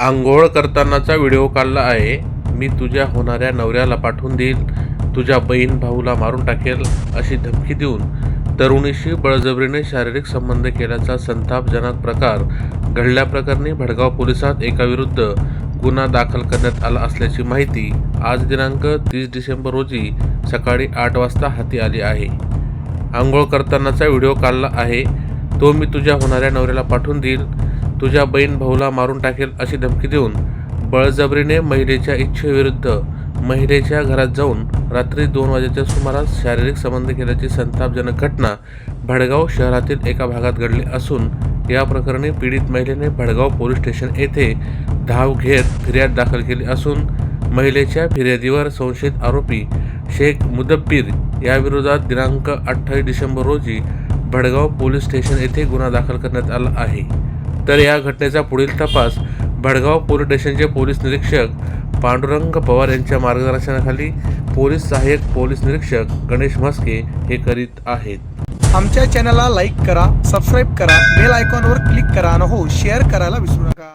आंघोळ करतानाचा व्हिडिओ काढला आहे. मी तुझ्या होणाऱ्या नवऱ्याला पाठवून देईल. तुझ्या बहीण भाऊला मारून टाकेल अशी धमकी देऊन तरुणीशी बळजबरीने शारीरिक संबंध केल्याचा संतापजनक प्रकार घडल्याप्रकरणी भडगाव पोलिसात एकाविरुद्ध गुन्हा दाखल करण्यात आला असल्याची माहिती आज दिनांक तीस डिसेंबर रोजी सकाळी आठ वाजता हाती आली आहे. आंघोळ करतानाचा व्हिडिओ काढला आहे. तो मी तुझ्या होणाऱ्या नवऱ्याला पाठवून देईल. तुझ्या बहीण भाऊला मारून टाकेल अशी धमकी देऊन बळजबरीने महिलेच्या इच्छेविरुद्ध महिलेच्या घरात जाऊन रात्री दोन वाजेच्या सुमारास शारीरिक संबंध केल्याची संतापजनक घटना भडगाव शहरातील एका भागात घडली असून या प्रकरणी पीडित महिलेने भडगाव पोलीस स्टेशन येथे धाव घेत फिर्याद दाखल केली असून महिलेच्या फिर्यादीवर संशयित आरोपी शेख मुदब्बीर याविरोधात दिनांक अठ्ठावीस डिसेंबर रोजी भडगाव पोलीस स्टेशन येथे गुन्हा दाखल करण्यात आला आहे. तर या घटनेचा पुढील तपास भडगाव पोलीस स्टेशनचे पोलीस निरीक्षक पांडुरंग पवार यांच्या मार्गदर्शनाखाली पोलीस सहाय्यक पोलीस निरीक्षक गणेश म्हस्के हे करीत आहेत. आमच्या चॅनलला लाईक करा सबस्क्राईब करा बेल आयकॉनवर क्लिक करा आणि हो शेअर करायला विसरू नका.